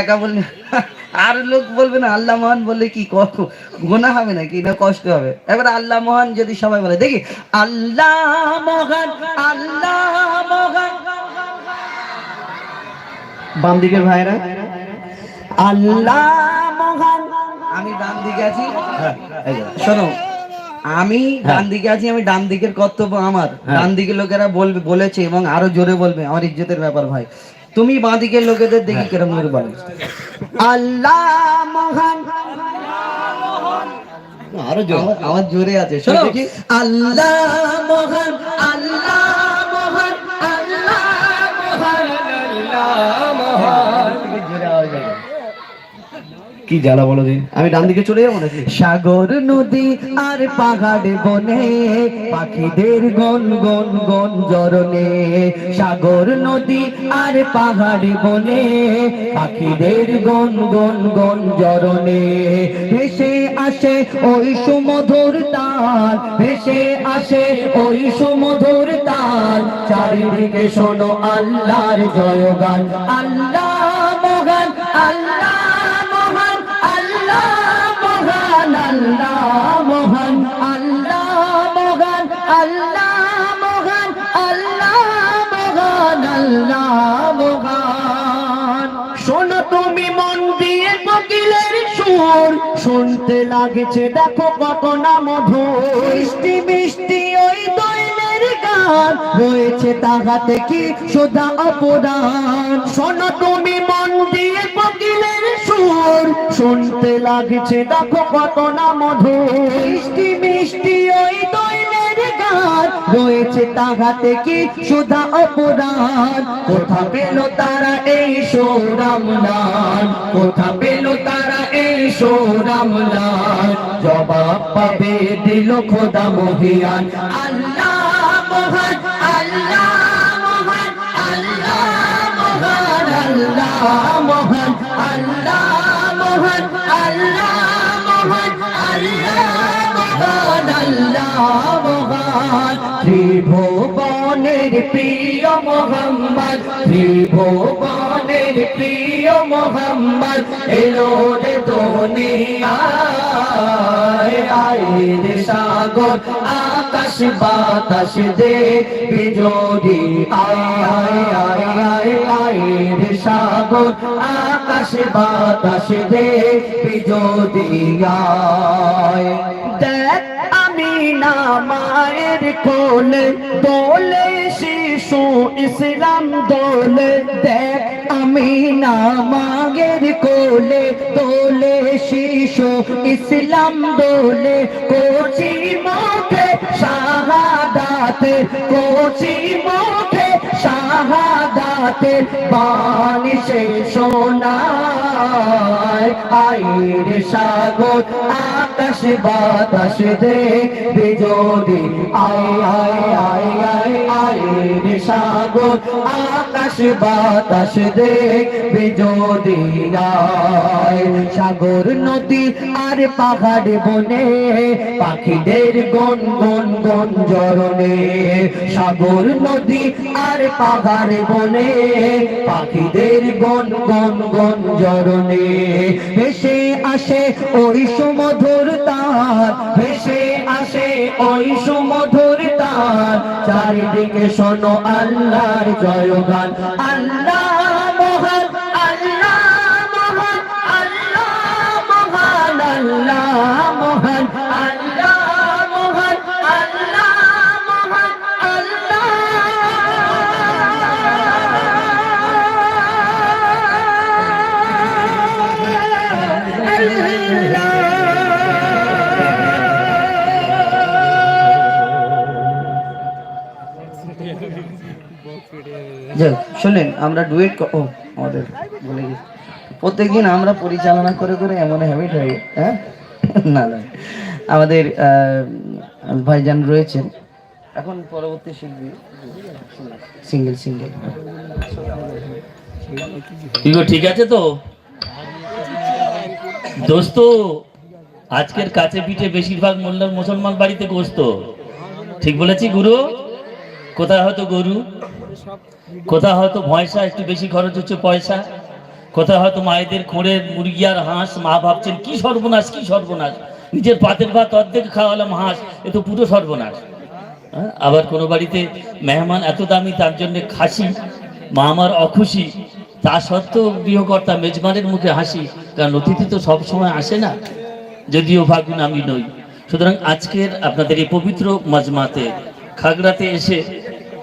একা বললে আর লোক বলবে না আল্লাহ মহান বললে কি গোনা হবে নাকি? না কষ্ট হবে। এবার আল্লাহ মহান যদি সবাই বলে দেখি আল্লাহ মহান আল্লাহ মহান। বাম দিকের ভাইরা? আল্লাহ মহান। আমি ডান দিকে আছি। শোনো আমি ডান দিকে আছি আমি ডান দিকের কর্তব্য আমার। ডান দিকের লোকেরা বলবে বলেছে এবং আরও জোরে বলবে আমার ইজ্জতের ব্যাপার ভাই। তুমি বাঁদিকের লোকেদের দেখি কেরম করে বলো। আল্লাহ মহান। আরও জোর। আমার জোরে আছে। শোনো। দেখি। আল্লাহ মহান। আল্লাহ মহান। আল্লাহ মহান। আল্লাহ মহান। কি জ্বালা বলো দিন? আমি ডান দিকে চলে যাব নাকি? সাগর নদী আর পাহাড় বনে, পাখিদের গন গন গন জরনে। সাগর নদী আর পাহাড় বনে, পাখিদের গন গন গন জরনে। ভেসে আসে ওই সুমধুর তার ভেসে আসে ওই সুমধুর তার চারিদিকে শোনো আল্লাহর জয়গান, আল্লাহ মহান, আল্লাহ আল্লাহ মহান আল্লাহ মহান আল্লাহ মহান। শোনো তুমি মন দিয়ে শুনতে লাগছে দেখো কত না মধুর। মিষ্টি মিষ্টি ওই দৈনের গান, রয়েছে তাহাতে কি সোদা অপরাণ শোনো তুমি মন দিয়ে কোকিলের সুর, শুনতে লাগছে দেখো কত না মধুর। মিষ্টি মিষ্টি ওই কার রয়েছে তাহাতে কি সুধা অপরাধ? কোথা পেল তারা এই সৌরাম নান কোথা পেল তারা এই সৌরাম নান জবাব পাবে দিল খোদা মহিয়ান। আল্লাহ মহান আল্লাহ মহান আল্লাহ মহান আল্লাহ মহান আল্লাহ মহান আল্লাহ মহান আল্লাহ মহান, আল্লাহ ত্রিভুবনের প্রিয় মোহাম্মদ, ত্রিভুবনের প্রিয় মোহাম্মদ, এলো রে দুনিয়ায় আয়ের সাগর, আকাশ বাতাস দে, বিজোড়ি, আয় আয় আয় আয় আয়ের সাগর, আকাশ বাতাস দে, বিজোড়ি, আয়। দেখ আমি না মায়ের কোলে দোলে শিশু ইসলাম দোলে দেখ আমি না মায়ের কোলে দোলে শিশু ইসলাম দোলে কোচি মুখে শাহাদাতে কোচি মুখে শাহাদাতে বাণী সে আইর সাগর, আকাশ বাতাস দে। বিজোড়ি আয় আয় আয় আয় আইর সাগর, আকাশ বাতাস দে। বিজোড়ি আয় সাগর নদী আর পাহাড় বনে, পাখিদের গন গন গন জরনে সাগর নদী আর পাহাড় বনে, পাখিদের গন গন গন জরনে ভেসে আসে ওই সুমধুর তার, ভেসে আসে ওই সুমধুর তার। চারিদিকে শোনো আল্লাহর জয় গান আল্লাহ মহান আল্লাহ মহান আল্লাহ মহান, আল্লাহ শোনেন, আমরা ডুয়েট ও, আমাদের বলে গেছি। প্রত্যেকদিন আমরা পরিচালনা করে করে এমন হ্যাবিট হয়ে হ্যাঁ? না না। আমাদের ভাইজান রয়েছেন। এখন পরবর্তী শিল্পী সিঙ্গেল সিঙ্গেল। ঠিক আছে তো? দোস্ত, আজকের কাছে পিঠে বেশিরভাগ মোল্লার মুসলমান বাড়িতে গোস্ত। ঠিক বলেছি, গুরু? কোথায় হয়তো গরু? কোথায় হয়তো ভয়সা, একটু বেশি খরচ হচ্ছে পয়সা। কোথায় হয়তো মায়েদের খোঁড়ের মুরগি আর হাঁস, মা ভাবছেন, কি সর্বনাশ কি সর্বনাশ? নিজের পাতের ভাত অর্ধেক খাওয়ালাম হাঁস, এ তো পুরো সর্বনাশ। হ্যাঁ? আবার কোনো বাড়িতে মেহমান এত দামি, তার জন্য খাসি, মা আমার অখুশি। তা সত্ত্বেও গৃহকর্তা মেজমানের মুখে হাসি, কারণ অতিথি তো সবসময় আসে না, যদিও ভাগুন আমি নই। সুতরাং আজকের আপনাদের এই পবিত্র মাজমাতে, খাগড়াতে এসে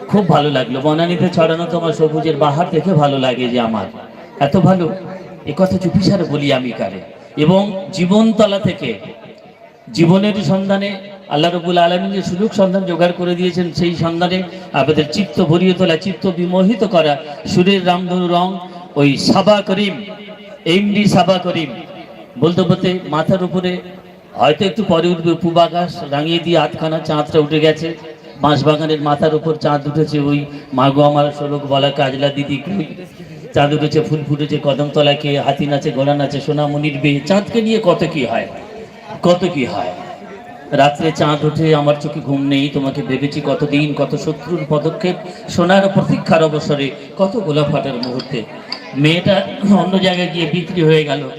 খুব ভালো লাগল। বনানীতে ছড়ানো তোমার সবুজের বাহার দেখে ভালো লাগে যে আমার। এত ভালো। এ কথা চুপিসারে বলি আমি কারে। এবং জীবনতলা থেকে জীবনের সন্ধানে আল্লাহ রবুল আলমী যে সুযোগ সন্ধান জোগাড় করে দিয়েছেন সেই সন্ধানে আপনাদের চিত্ত ভরিয়ে তোলা, চিত্ত বিমোহিত করা সুরের রামধনু রং, ওই সাবা করিম এমডি সাবা করিম। বলতে বলতে মাথার উপরে হয়তো একটু পরে উঠবে পূবাকাশ রাঙিয়ে দিয়ে আধখানা চাঁদটা উঠে গেছে। বাঁশবাগানের মাথার উপর চাঁদ উঠেছে ওই। মাগো আমার শোলক বলা কাজলা দিদি কই। চাঁদ উঠেছে, ফুল ফুটেছে কদমতলাকে হাতি নাচে, ঘোড়া নাচে, সোনামণির বে চাঁদকে নিয়ে কত কি হয়? কত কি হয়? রাত্রে চাঁদ ওঠে, আমার চোখে ঘুম নেই, তোমাকে ভেবেছি কতদিন, কত শত্রুর পদক্ষেপ, সোনার প্রতীক্ষার অবসরে, কত গোলাফাটার মুহূর্তে। মেয়েটা অন্য জায়গায় গিয়ে বিক্রি হয়ে গেল।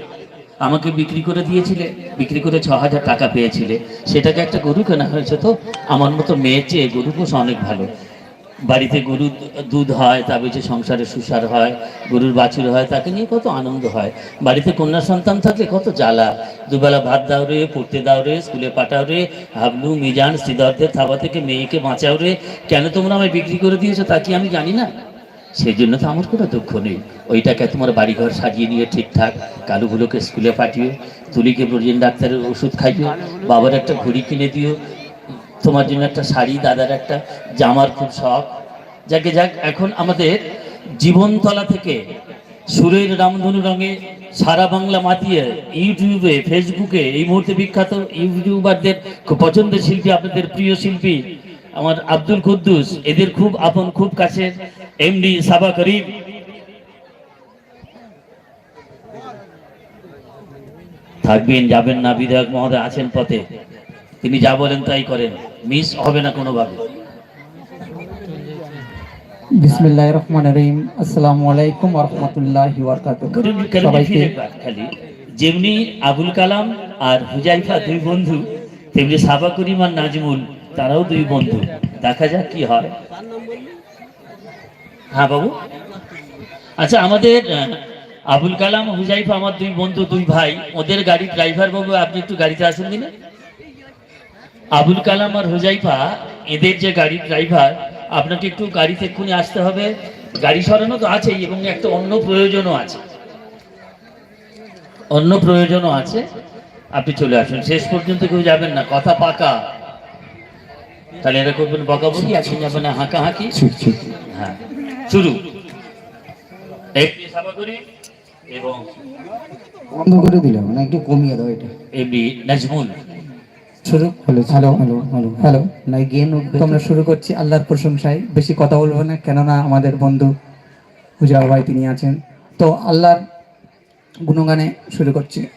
আমাকে বিক্রি করে দিয়েছিলে, বিক্রি করে ছ হাজার টাকা পেয়েছিলে। সেটাকে একটা গরু কেনা হয়েছে তো, আমার মতো মেয়ের চেয়ে গরু পোষা অনেক ভালো। বাড়িতে গরুর দুধ হয়, তা বেঁচে সংসারে সুসার হয়, গরুর বাছুর হয়, তাকে নিয়ে কত আনন্দ হয়। বাড়িতে কন্যা সন্তান থাকলে কত জ্বালা। দুবেলা ভাত দাও রে, পড়তে দাও রে, স্কুলে পাঠাও রে, হাবলু, মিজান, শ্রীধরদের থাবা থেকে মেয়েকে বাঁচাও রে। কেন তোমরা আমায় বিক্রি করে দিয়েছ তা কি আমি জানি না? সেই জন্য তো আমার কোনো দুঃখ নেই। ওইটাকে তোমার বাড়িঘর সাজিয়ে নিয়ে ঠিকঠাক কালুগুলোকে স্কুলে পাঠিয়ে, তুলিকে ব্রজেন ডাক্তারের ওষুধ খাইও বাবার একটা ঘড়ি কিনে দিও, তোমার জন্য একটা শাড়ি, দাদার একটা জামার খুব শখ। যাকে যাক, এখন আমাদের জীবনতলা থেকে সুরের রামধনু রঙে সারা বাংলা মাতিয়ে ইউটিউবে, ফেসবুকে এই মুহূর্তে বিখ্যাত ইউটিউবারদের, খুব পছন্দের শিল্পী আপনাদের প্রিয় শিল্পী আমার আব্দুল কুদ্দুস এদের খুব আপন খুব কাছের এমডি সাবা করিম। থাকবেন যাবেন না বিধায়ক মহোদয় আছেন পথে। তিনি যা বলেন তাই করেন মিস হবে না কোনোভাবে। বিসমিল্লাহির রহমানির রহিম। আসসালামু আলাইকুম ওয়া রাহমাতুল্লাহি ওয়া বারাকাতুহু। করুন- করুন সবাইকে খালি। যেমনি আবুল কালাম আর হুজাইফা দুই বন্ধু তেমনি সাবা করিম আর নাজমুল তারাও দুই বন্ধু। দেখা যাক কি হয়। হ্যাঁ বাবু? আচ্ছা আমাদের আবুল কালাম হুজাইফা, আমার দুই বন্ধু, দুই ভাই, ওদের গাড়ির ড্রাইভার বাবু, আপনি একটু গাড়িতে আসুন দিনে। আবুল কালাম আর হুজাইফা, এদের যে গাড়ির ড্রাইভার আপনাকে একটু গাড়িতে এক্ষুনি আসতে হবে। গাড়ি সরানো তো আছেই এবং একটা অন্য প্রয়োজনও আছে। অন্য প্রয়োজনও আছে। আপনি চলে আসুন। শেষ পর্যন্ত কেউ যাবেন না। কথা পাকা। তাহলে এরা করবেন বকাবকি এখন যাবেন না হাঁকা হাঁকি ঠিক ঠিক। হ্যাঁ শুরু। একটি সাবা করি এবং বন্ধ করে দিলাম না একটু কমিয়ে দাও এটা। এমনি নাজমুল। শুরু। হলো হ্যালো হ্যালো হ্যালো। হ্যালো। না গেন তো আমরা শুরু করছি আল্লাহর প্রশংসায়। বেশি কথা বলব না কেননা আমাদের বন্ধু পূজা ভাই তিনি আছেন। তো আল্লাহর গুণগানে শুরু করছি।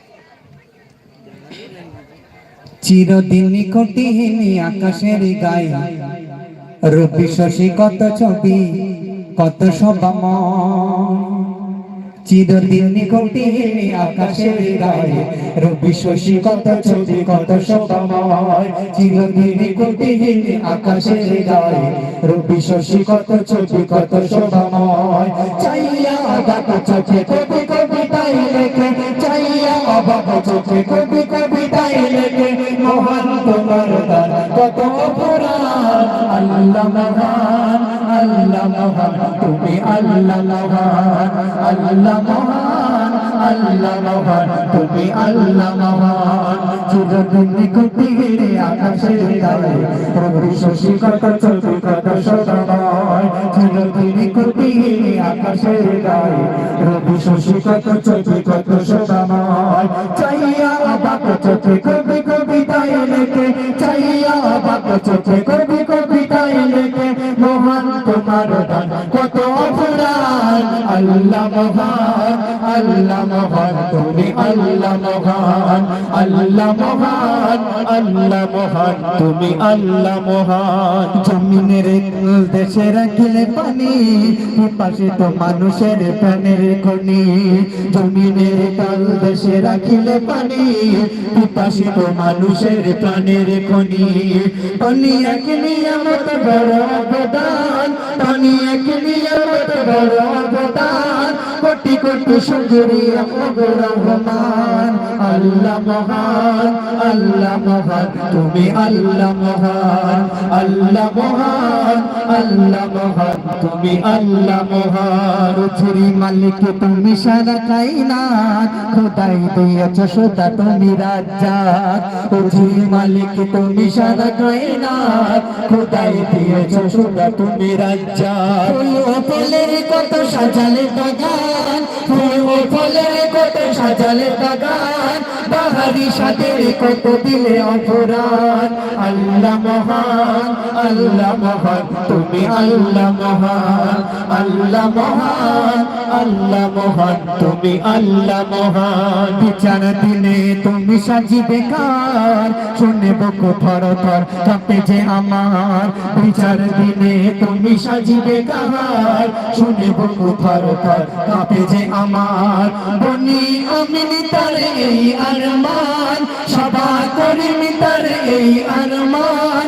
চিরদিন কঠিন আকাশের গায়ে। রবি শশী কত ছবি, কত সবাময় চিরদিন কঠিন আকাশের গায়ে রবি শশী কত ছবি, কত সবাময় চিরদিন কঠিন আকাশের গায়ে রবি শশী কত ছবি, কত সবাময় চাইয়া অবাক চোখে কবি কবিতাই লেখে অবাক চোখে কবি কবিতাই লেখে মহান তোমার কত পুরাণ আল্লাহ মহান। আল্লাহ মহান তুমি আল্লাহ মহান আল্লাহ মহান আল্লাহ মহান তুমি আল্লাহ মহান চিরদিন কোটি হেরে আকাশের গায়ে রবি শশী কত কত আকাশের গায়ে রবি শশী কত কত চাইয়া কবি কবিতায় লেখে চাইয়া চোখে কবি কবিতায় মহান আল্লাহ মহান তুমি আল্লাহ মহান আল্লাহ মহান আল্লাহ তুমি আল্লাহ মহান জমিনের দেশে রাখিলে পানি, পাশে তো মানুষের প্রাণের খনি। জমিনের কাল দেশে রাখিলে পানি পাশে তো মানুষের প্রাণের খনি। পানি এক নিয়ামত বড় অবদান। পানি এক নিয়ামত বড় কোটি কোটি শুকরিয়া রহমান। আল্লাহ মহান আল্লাহ মহান, তুমি আল্লাহ মহান। আল্লাহ মহান আল্লাহ মহান, তুমি আল্লাহ মহান। ছুরি মালিক, তুমি সারা খাইনা খোদাই দিয়েছ সোদা তুমি ও ছুরি মালিক, তুমি সারা খাইনা খোদাই দিয়েছ সোদা তুমি রাজ্জাক। ও ফলের কত সাজালে বাগান ফুল ফলের কত সাজালে বাগান বাহারি সাদের কত দিলে অপরাধ। আল্লাহ মহান আল্লাহ মহান তুমি আল্লাহ মহান আল্লাহ মহান আল্লাহ মহান তুমি আল্লাহ মহান। বিচার দিনে তুমি সাজিবে কার? শুনে বকো থর থর কাঁপে যে আমার। বিচার দিনে তুমি সাজিবে কাহার শুনে বকো থর কাঁপে যে আমার। বনি আমিনি তার এই আরমান, সভা করিমি তার এই আরমান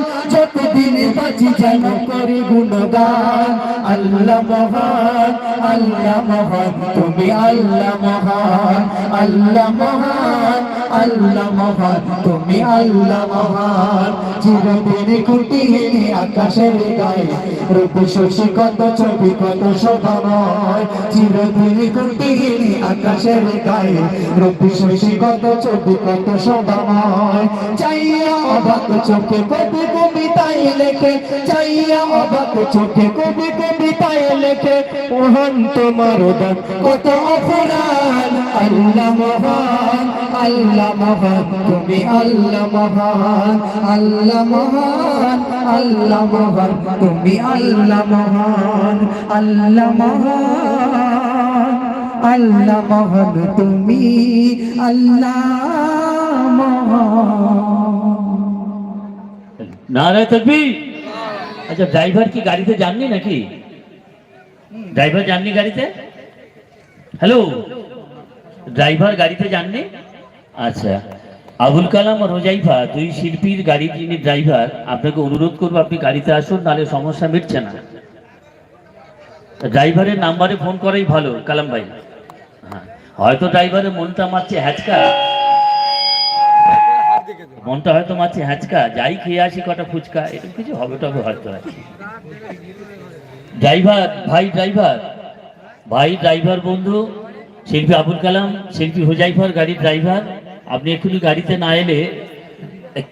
বাঁচি যেন করি গুণগান। আল্লাহ মহান আল্লাহ মহান, তুমি আল্লাহ মহান আল্লাহ মহান আল্লাহ মহান, তুমি আল্লাহ মহান। চিরদিন কুটিহীন আকাশের গায়ে, রূপ শশী কত, ছবি কত শোভাময় চিরদিন কুটিহীন আকাশের গায়ে, রূপ শশী কত, ছবি কত শোভাময় চাইয়া অবাক চোখে কবি কবিতায় লেখে চাইয়া অবাক চোখে কবি কবিতায় লেখে, মহান তোমার দান কত অপরাধ, আল্লাহ মহান আল্লাহ মহান, তুমি আল্লাহ মহান আল্লাহ মহান আল্লাহ মহান, তুমি আল্লাহ মহান আল্লাহ মহান আল্লাহ মহান, তুমি আল্লাহ মহান। নারায় থাকবি আচ্ছা ড্রাইভার কি গাড়িতে যাননি নাকি? ড্রাইভার যাননি গাড়িতে? হ্যালো ড্রাইভার গাড়িতে যাননি? আচ্ছা আবুল কালাম আর রোজাইফা দুই শিল্পীর গাড়ি যিনি ড্রাইভার আপনাকে অনুরোধ করব আপনি গাড়িতে আসুন, নাহলে সমস্যা মিটছে না। ড্রাইভারের নাম্বারে ফোন করাই ভালো, কালাম ভাই। হ্যাঁ হয়তো ড্রাইভারের মনটা মারছে, হ্যাচকা। মনটা হয়তো মারছে হ্যাচকা যাই খেয়ে আসি কটা ফুচকা, এরকম কিছু হবে টবে হয়তো আর। ড্রাইভার, ভাই ড্রাইভার ভাই ড্রাইভার বন্ধু, শিল্পী আবুল কালাম, শিল্পী হুজাইফার গাড়ির ড্রাইভার, আপনি এক্ষুনি গাড়িতে না এলে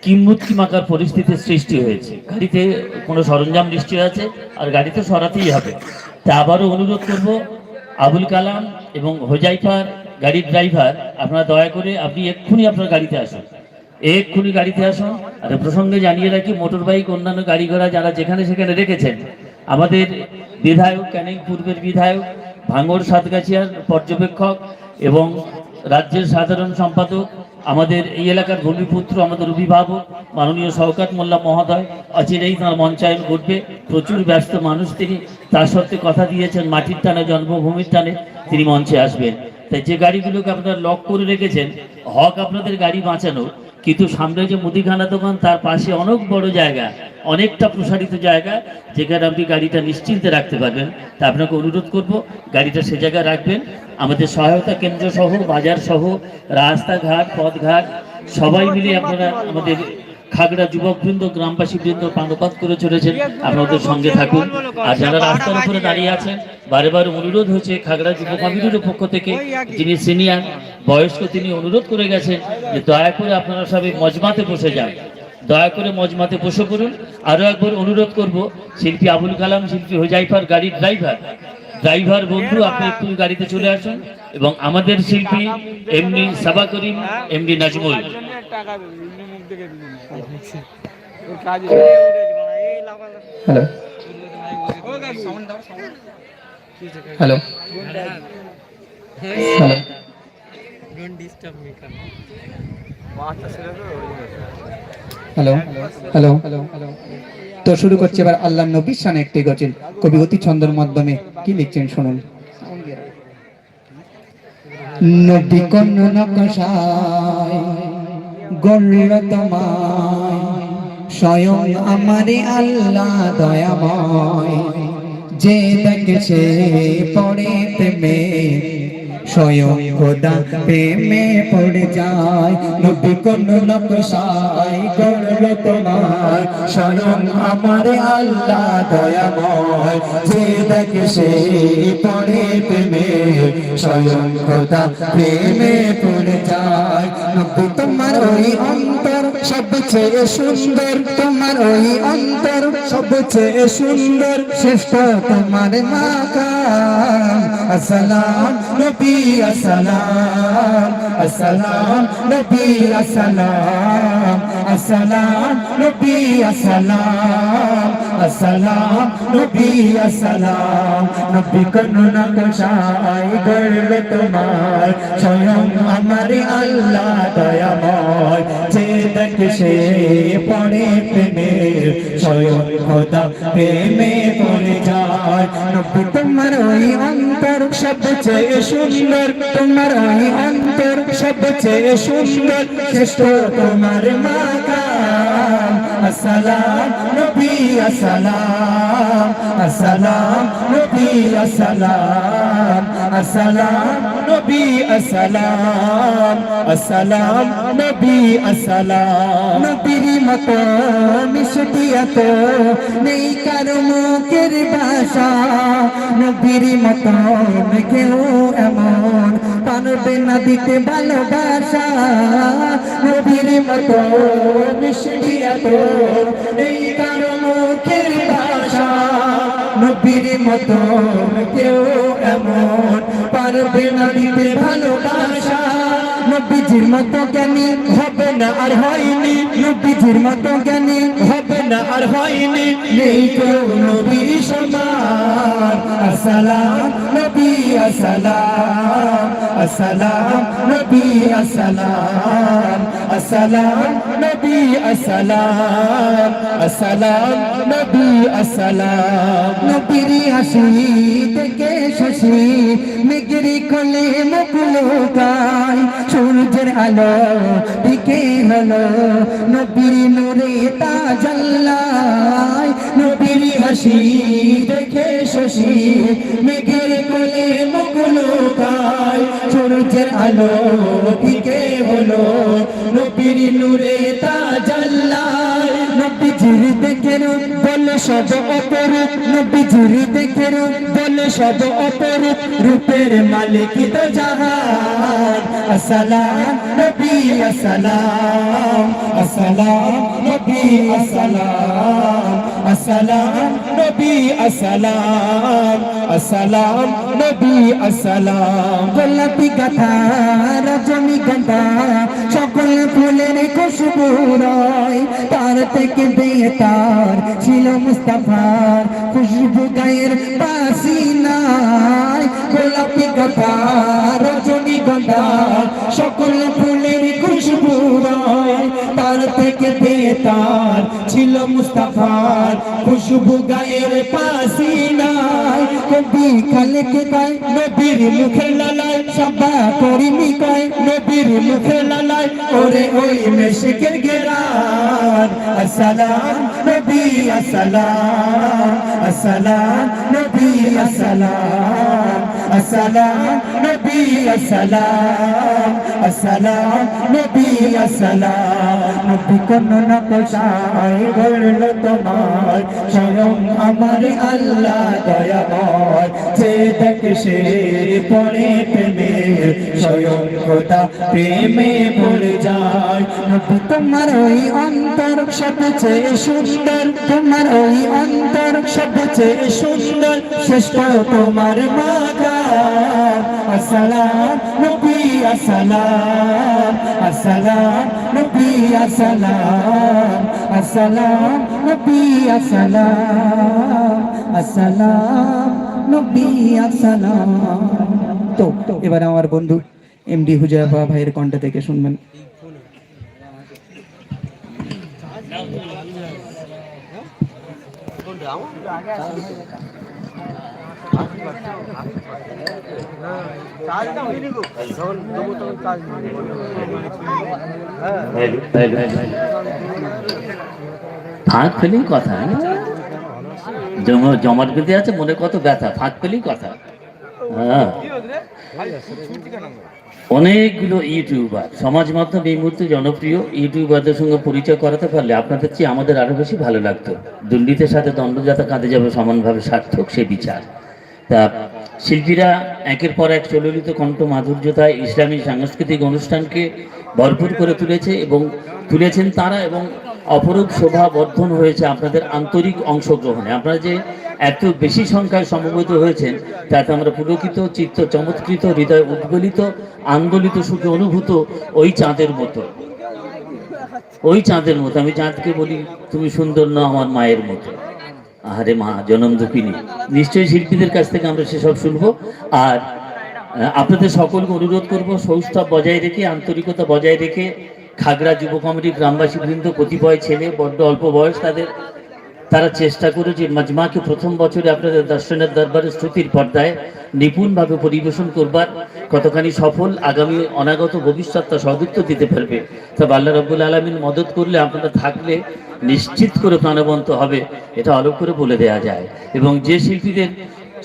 কিম্মুৎকি মাকার পরিস্থিতির সৃষ্টি হয়েছে। গাড়িতে কোনো সরঞ্জাম নিশ্চয় আছে, আর গাড়িতে সরাতেই হবে। তা আবারও অনুরোধ করব, আবুল কালাম এবং হোজাইফার গাড়ির ড্রাইভার, আপনারা দয়া করে আপনি এক্ষুনি আপনার গাড়িতে আসুন। এক্ষুনি গাড়িতে আসুন। আর প্রসঙ্গে জানিয়ে রাখি মোটর বাইক অন্যান্য গাড়ি ঘোড়া যারা যেখানে সেখানে রেখেছেন, আমাদের বিধায়ক, ক্যানিং পূর্বের বিধায়ক ভাঙড় সাতগাছিয়ার পর্যবেক্ষক এবং রাজ্যের সাধারণ সম্পাদক, আমাদের এই এলাকার ভূমিপুত্র আমাদের অভিভাবক, মাননীয় শওকাত মোল্লা মহোদয়, অচিরেই তাঁর মঞ্চায়ন ঘটবে। প্রচুর ব্যস্ত মানুষ তিনি, তার সত্ত্বে কথা দিয়েছেন, মাটির টানে, জন্মভূমির টানে তিনি মঞ্চে আসবেন। তাই যে গাড়িগুলোকে আপনারা লক করে রেখেছেন, হক আপনাদের গাড়ি বাঁচানো কিন্তু সামনে যে মুদিখানা দোকান, তার পাশে অনেক বড় জায়গা, অনেকটা প্রসারিত জায়গা, যেখানে আপনি গাড়িটা নিশ্চিন্তে রাখতে পারবেন। তা আপনাকে অনুরোধ করব, গাড়িটা সে জায়গায় রাখবেন। আমাদের সহায়তা কেন্দ্র সহ বাজার সহ রাস্তাঘাট, পথঘাট, সবাই মিলে আপনারা আমাদের খাগড়া যুবকবৃন্দ গ্রামবাসী বৃন্দ পানপাত করে চলেছেন। আপনাদের সঙ্গে থাকুন। আর যারা রাস্তার উপরে দাঁড়িয়ে আছেন, বারে বারে অনুরোধ হয়েছে খাগড়া যুব কমিটির পক্ষ থেকে, যিনি সিনিয়র, বয়স্ক তিনি অনুরোধ করে গেছেন যে দয়া করে আপনারা সবাই মজমাতে বসে যান। দয়া করে মজমাতে বসে করুন আরও একবার অনুরোধ করব, শিল্পী আবুল কালাম, শিল্পী হোজাইফার, গাড়ির ড্রাইভার। ড্রাইভার বন্ধু, আপনি একটু গাড়িতে চলে আসুন। এবং আমাদের শিল্পী এমনি সাবা করিম এমনি Nazmul. Hello hello. Hello. Hello. Hello. Hello. তো শুরু করছি এবার আল্লাহ নবীর শানে একটি গজল। কবি অতি ছন্দের মাধ্যমে কি লিখছেন শুনুন। নবী কোন নকশায় গড়ল তোমায় স্বয়ং আমারে আল্লাহ দয়াময়। যে দেখে সে পড়ে প্রেমে স্বয়ং খোদা প্রেমে পড়ে যায়। নবী কোন নকশায় গড়ল তোমায় স্বয়ং আমারে আল্লাহ দয়াময়। যে দেখে সে পড়ে প্রেমে। স্বয়ং খোদা প্রেমে পড়ে যায়। নবী তোমার ওই অন্তর সবচেয়ে সুন্দর। তোমার ওই অন্তর সবচেয়ে সুন্দর। শ্রেষ্ঠ তোমার মাকাম। আসসালাম নবী আসসালাম আসসালাম নবী আসসালাম আসসালাম নবী আসসালাম আসসালাম নবী আসসালাম। নবী কোন নকশায় গড়বে তোমার, স্বয়ং আমার আল্লাহ দয়াময়। যে দেখে সে পড়ে প্রেমে স্বয়ং খোদা, প্রেমে পড়ে যায়। নবী তোমার ওই অন্তর সবচেয়ে সুন্দর। তোমার ওই অন্তর সবচেয়ে সুন্দর। শ্রেষ্ঠ তোমার মাকাম, আসসালাম নবী, আসসালাম আসসালাম নবী, আসসালাম। আসসালাম নবী আসসালাম আসসালাম নবী আসসালাম নবীর মতো মিষ্টি নেই কারও মুখের ভাষা। নবীর মতো কেউ এমন, পারবে না দিতে ভালোবাসা। নবীর মতো মিষ্টি নেই কারও মুখের ভাষা। নবীর মতো কেউ এমন পারবে না দিতে ভালোবাসা। নবীজির মতো জ্ঞানী হবে না আর হয়নি। নবীজির মতো জ্ঞানী হবে না আর হয়নি। নেই কেউ নবীর সমান। আসসালাম নবী, আসসালাম। আসসালাম নবী, আসসালাম। আসসালাম নবী আসসালাম আসসালাম, নবী আসসালাম। নবীর হাসি থেকে শশী মেঘরি কোলে মুকুলকায় সূর্যের আলো দিকে হলো। নবীর নূরে তাজাল্লায় নবীর হাসি দেখে শশী মেঘের কোলে মুকুলকায় সূর্যের আলো দিকে হলো? নবীর নূরে অপরূপ। রূপের মালিক তো জাহান আসসালাম নবী, আসসালাম। আসসালাম নবী, আসসালাম। আসসালাম নবী, আসসালাম। আসসালাম, নবী আসসালাম। গোলাপি গাথা রজনীগন্ধা সকল ফুলের খুশবু রয় তার থেকে বেতার ছিল মুস্তাফার খুশবু গায়ের পাশি নাই গোলাপি গাথা রজনীগন্ধা সকল ফুলের খুশবু রয় তার থেকে বেতার ছিল মুস্তাফার। খুশবু গায়ের পাশি নাই কবি খালেকে গায় নবীর মুখে লালায় সাবা করিমি কয় নবীর মুখে লালায়, ওরে ওই মেশকের গেরার। আসসালাম নবী, আসসালাম আসসালাম নবী, আসসালাম আসসালাম নবী, আসসালাম। আসসালাম, নবী আসসালাম। নবী কোন না পোষায় গড়ল তোমার স্বয়ং আমার আল্লাহ দয়াময়। যে দেখে সে পড়ে প্রেমে স্বয়ং খোদা প্রেমে পড়ে যায়। নবী তোমার ওই অন্তর সবচেয়ে সুন্দর। তোমার ওই অন্তর সবচেয়ে সুন্দর। শ্রেষ্ঠ তোমার মাতা আসসালাম, নবী আসসালাম আসসালাম নবী আসসালাম আসসালাম নবী আসসালাম আসসালাম নবী আসসালাম তো, এবার আমার বন্ধু এমডি হুজাফা ভাইয়ের কণ্ঠ থেকে শুনবেন। ফাঁক পেলেই কথা? জমা জমাট বেঁধে আছে মনে কত ব্যথা ফাঁক পেলেই কথা। হ্যাঁ। অনেকগুলো ইউটিউবার, সমাজ মাধ্যম এই মুহূর্তে জনপ্রিয়, ইউটিউবারদের সঙ্গে পরিচয় করাতে পারলে আপনাদের চেয়ে আমাদের আরও বেশি ভালো লাগতো। দুর্নীতির সাথে দণ্ডযাতা কাঁধে যাবে সমানভাবে সার্থক সে বিচার। তা শিল্পীরা একের পর এক চললিত কণ্ঠ মাধুর্যতায় ইসলামী সাংস্কৃতিক অনুষ্ঠানকে ভরপুর করে তুলেছে এবং তুলেছেন তারা এবং অপরূপ শোভা বর্ধন হয়েছে আপনাদের আন্তরিক অংশগ্রহণে। আপনারা যে এত বেশি সংখ্যায় সমবেত হয়েছেন, তাতে আমরা পুলকিত, চিত্ত চমৎকৃত, হৃদয় উদ্বেলিত আন্দোলিত সুখে অনুভূত ওই চাঁদের মতো। ওই চাঁদের মতো। আমি চাঁদকে বলি, তুমি সুন্দর না আমার মায়ের মতো। আহারে মা, জনম দুঃখিনী নিশ্চয়ই শিল্পীদের কাছ থেকে আমরা সেসব শুনব। আর আপনাদের সকলকে অনুরোধ করব, সৌষ্ঠব বজায় রেখে, আন্তরিকতা বজায় রেখে খাগড়া যুব কমিটি গ্রামবাসী বৃন্দ কতিপয় ছেলে, বড্ড অল্প বয়স, তাদের তারা চেষ্টা করে করেছে মাজমাকে প্রথম বছরে আপনাদের দর্শনের দরবারে স্তুতির পর্দায় নিপুণভাবে পরিবেশন করবার কতখানি সফল আগামী অনাগত ভবিষ্যৎ তা সদুত্তর দিতে পারবে। তবে আল্লাহ রব্বুল আলমিন মদত করলে আপনারা থাকলে নিশ্চিত করে প্রাণবন্ত হবে, এটা আলোক করে বলে দেয়া যায়। এবং যে শিল্পীদের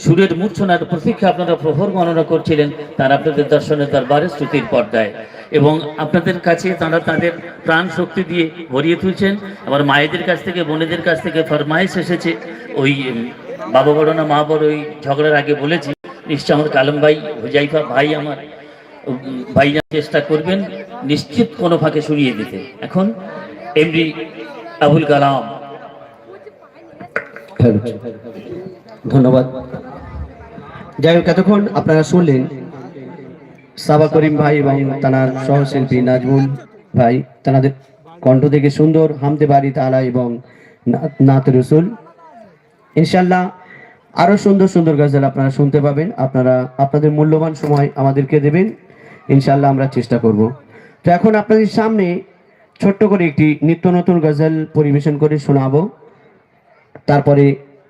সুরের মূর্ছনার প্রতীক্ষা আপনারা প্রহর গণনা করছিলেন, তারা আপনাদের দর্শনের দরবারে শ্রুতির পর্দায়। এবং আপনাদের কাছে তারা তাদের প্রাণ শক্তি দিয়ে ভরিয়ে তুলছেন। আবার মায়েদের কাছ থেকে, বোনেদের কাছ থেকে ফরমাইশ এসেছে। ওই বাবা বড় না, মা বড়, ওই ঝগড়ার আগে বলেছি, নিশ্চয় আমার কালম ভাই, হুজাইফা ভাই আমার ভাইজান চেষ্টা করবেন, নিশ্চিত কোনো ফাঁকে সরিয়ে দিতে। এখন এমডি আবুল কালাম। ধন্যবাদ। যাই হোক, এতক্ষণ আপনারা শুনলেন সাবা করিম ভাই এবং তানার সহশিল্পী নাজমুল ভাই, তানাদের কণ্ঠ থেকে সুন্দর হামদে বাড়ি তালা এবং নাত রসুল। ইনশাল্লাহ আরও সুন্দর সুন্দর গজল আপনারা শুনতে পাবেন। আপনারা, আপনাদের মূল্যবান সময় আমাদেরকে দেবেন। ইনশাল্লাহ আমরা চেষ্টা করব। তো এখন আপনাদের সামনে ছোট্ট করে একটি নিত্য নতুন গজল পরিবেশন করে শোনাবো। তারপরে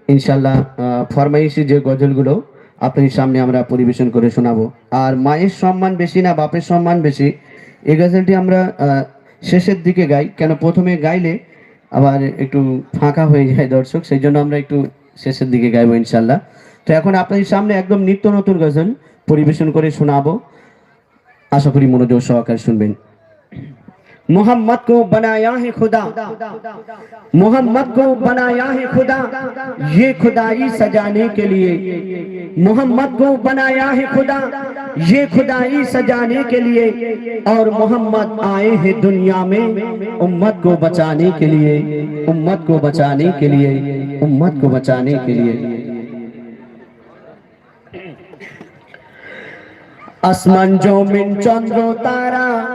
ইনশাল্লাহ ফরমাইশি যে গজলগুলো আপনাদের সামনে আমরা পরিবেশন করে শোনাবো। আর মায়ের সম্মান বেশি না, বাপের সম্মান বেশি। এই গজলটি আমরা শেষের দিকে গাই। কেন প্রথমে গাইলে আবার একটু ফাঁকা হয়ে যায় দর্শক, সেই জন্য আমরা একটু শেষের দিকে গাইবো ইনশাল্লাহ। তো এখন আপনাদের সামনে একদম নিত্য নতুন গজল পরিবেশন করে শোনাবো। আশা করি মনোযোগ সহকারে শুনবেন। मोहम्मद को बनाया है खुदा। मोहम्मद को बनाया है खुदा। ये खुदाई सजाने के लिए। मोहम्मद को बनाया है खुदा। ये खुदाई सजाने के लिए। और मोहम्मद आए हैं दुनिया में उम्मत को बचाने के लिए। उम्मत को बचाने के लिए। उम्मत को बचाने के लिए। आसमान जो मिन चंद्र तारा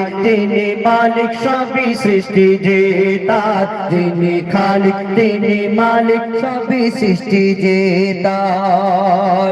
তিনি মালিক, সবই সৃষ্টি যে তার। যিনি খালিক, তিনি মালিক, সবই সৃষ্টি যে তার।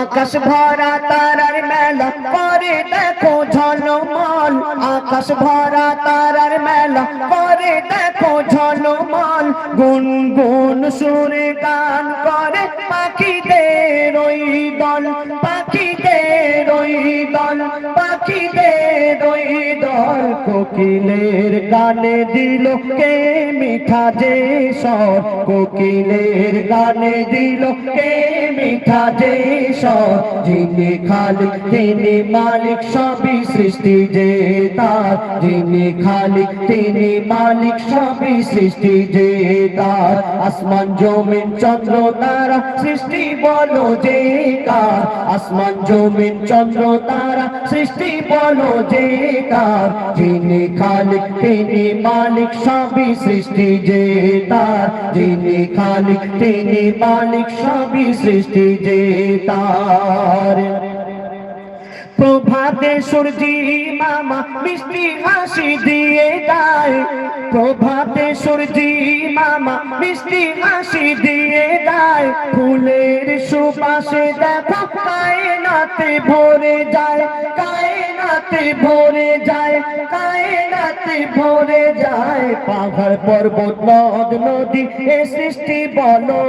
আকাশ ভরা তারার মেলা করে দেখো ঝলমল। আকাশ ভরা তারার মেলা করে দেখো ঝলমল। গুন গুন সুরে গান করে পাখিদের ওই দল, পাখিদের ওই দল, পাখিদের ওই দল কোকিলের গানে দিল কে মিঠা যে স্বর? কোকিলের গানে দিল কে মিঠা যে স্বর? যিনি খালিক, তিনি মালিক, সবই সৃষ্টি যে তার। যিনি খালিক, তিনি মালিক, সবই সৃষ্টি যে তার। আসমান, জমিন, চন্দ্র, তারা সৃষ্টি বলো যে কার? আসমান, জমিন, চন্দ্র, তারা সৃষ্টি বলো যে কার। যিনি খালিক, তিনি মালিক, সবই সৃষ্টি যে তার। যিনি খালিক, তিনি মালিক, সবই সৃষ্টি যে তার। প্রভাতে সূর্যি মামা মিষ্টি হাসি দিয়ে যায় প্রভাতে সূর্যি মামা মিষ্টি হাসি দিয়ে যায় ফুলের সুবাসে দেখো কায়নাতে ভরে যায়। কায়নাতে ভরে যায়, কায়নাতে ভরে যায়। পাহাড় পর্বত, নদ, নদী এ সৃষ্টি বলো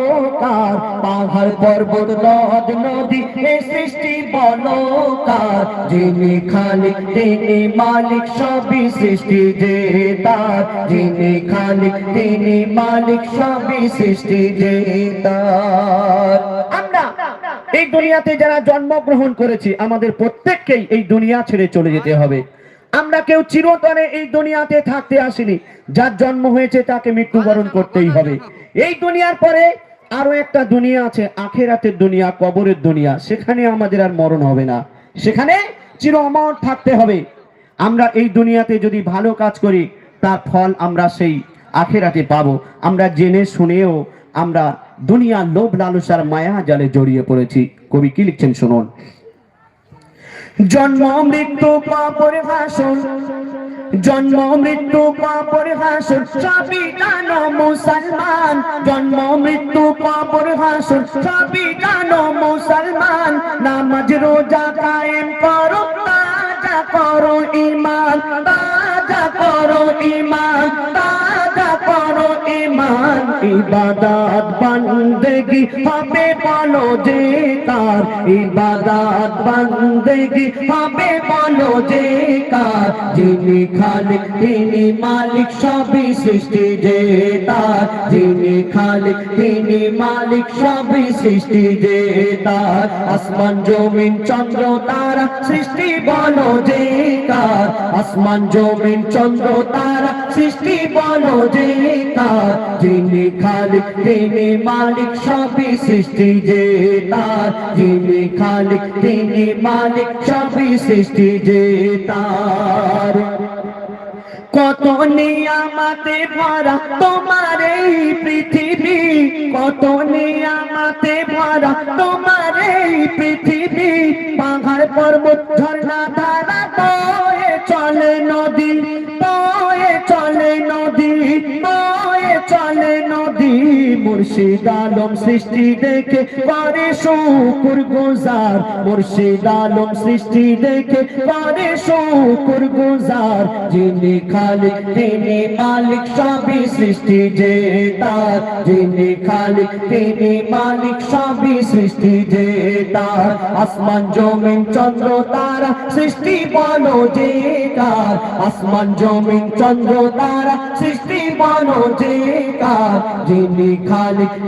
কার পাহাড় পর্বত, নদ, নদী এ সৃষ্টি বলো কার যিনি খালিক, তিনি মালিক, সবই সৃষ্টি যে তার যিনি খালিক, তিনি মালিক, সবই সৃষ্টি যে তার এই দুনিয়াতে যারা জন্মগ্রহণ করেছি, আমাদের প্রত্যেককেই এই দুনিয়া ছেড়ে চলে যেতে হবে। আমরা কেউ চিরতরে এই দুনিয়াতে থাকতে আসিনি। যার জন্ম হয়েছে তাকে মৃত্যুবরণ করতেই হবে। এই দুনিয়ার পরে আরও একটা দুনিয়া আছে, আখেরাতের দুনিয়া, কবরের দুনিয়া। সেখানে আমাদের আর মরণ হবে না। সেখানে চির অমর থাকতে হবে। আমরা এই দুনিয়াতে যদি ভালো কাজ করি, তার ফল আমরা সেই আখেরাতে পাবো। আমরা জেনে শুনেও আমরা দুনিয়ার লোভ লালসার মায়া জালে জড়িয়ে পড়েছি। কবি কি লিখছেন শুনুন? জন্ম মৃত্যু পাপর ভাষণ। জন্ম মৃত্যু পাপর ভাষণ। সবই জানো মুসলমান। জন্ম মৃত্যু পাপর ভাষণ। সবই জানো মুসলমান। নামাজ রোজা কায়েম করো, তাজা করো ইমান তাজা করো ইমান ইমান ইবাদত বন্দেগি, হবে বলো যে কার? ইবাদত বন্দেগি, হবে বলো যে কার? যিনি খালিক, তিনি মালিক, সবই সৃষ্টি যে তার। যিনি খালিক, তিনি মালিক, সবই সৃষ্টি যে তার। আসমান, জমিন, চন্দ্র, তারা সৃষ্টি বলো যে কার। আসমান, জমিন, চন্দ্র, তারা সৃষ্টি বলো যে কার যিনি খালিক, তিনি মালিক, সবই সৃষ্টি যে তার যিনি খালিক, তিনি মালিক, সবই সৃষ্টি যে তার কত নিয়ামাতে ভরা তোমার এই পৃথিবী, কত নিয়ামাতে ভরা তোমার এই পৃথিবী, পাহাড় পর্বত, ঝর্ণা, ধারা মুর্শিদ আলম সৃষ্টি দেখে করে শুকুর গুজার। মুর্শিদ আলম সৃষ্টি দেখে করে শুকুর গুজার। যিনি তিনি মালিক, সবই সৃষ্টি যে তার। যিনি তিনি মালিক, সবই সৃষ্টি যে তার। আসমান, জমিন, চন্দ্র, তারা সৃষ্টি বলো যে কার। আসমান, জমিন, চন্দ্র, তারা সৃষ্টি বলো যে কার। যিনি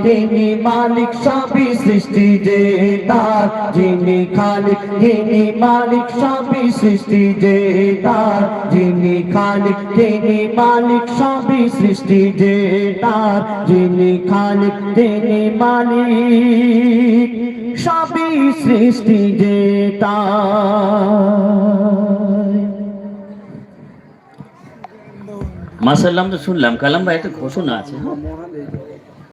তিনি মালিক, সবই সৃষ্টি যে তার। যিনি খালিক, তিনি মালিক, সবই সৃষ্টি যে তার। যিনি খালিক, তিনি মালিক, সবই সৃষ্টি যে তার। যিনি খালিক, তিনি মালিক, সবই সৃষ্টি যে মাসাল্লাম তো শুনলাম, কালাম ভাই, একটা ঘোষণা আছে হ্যাঁ?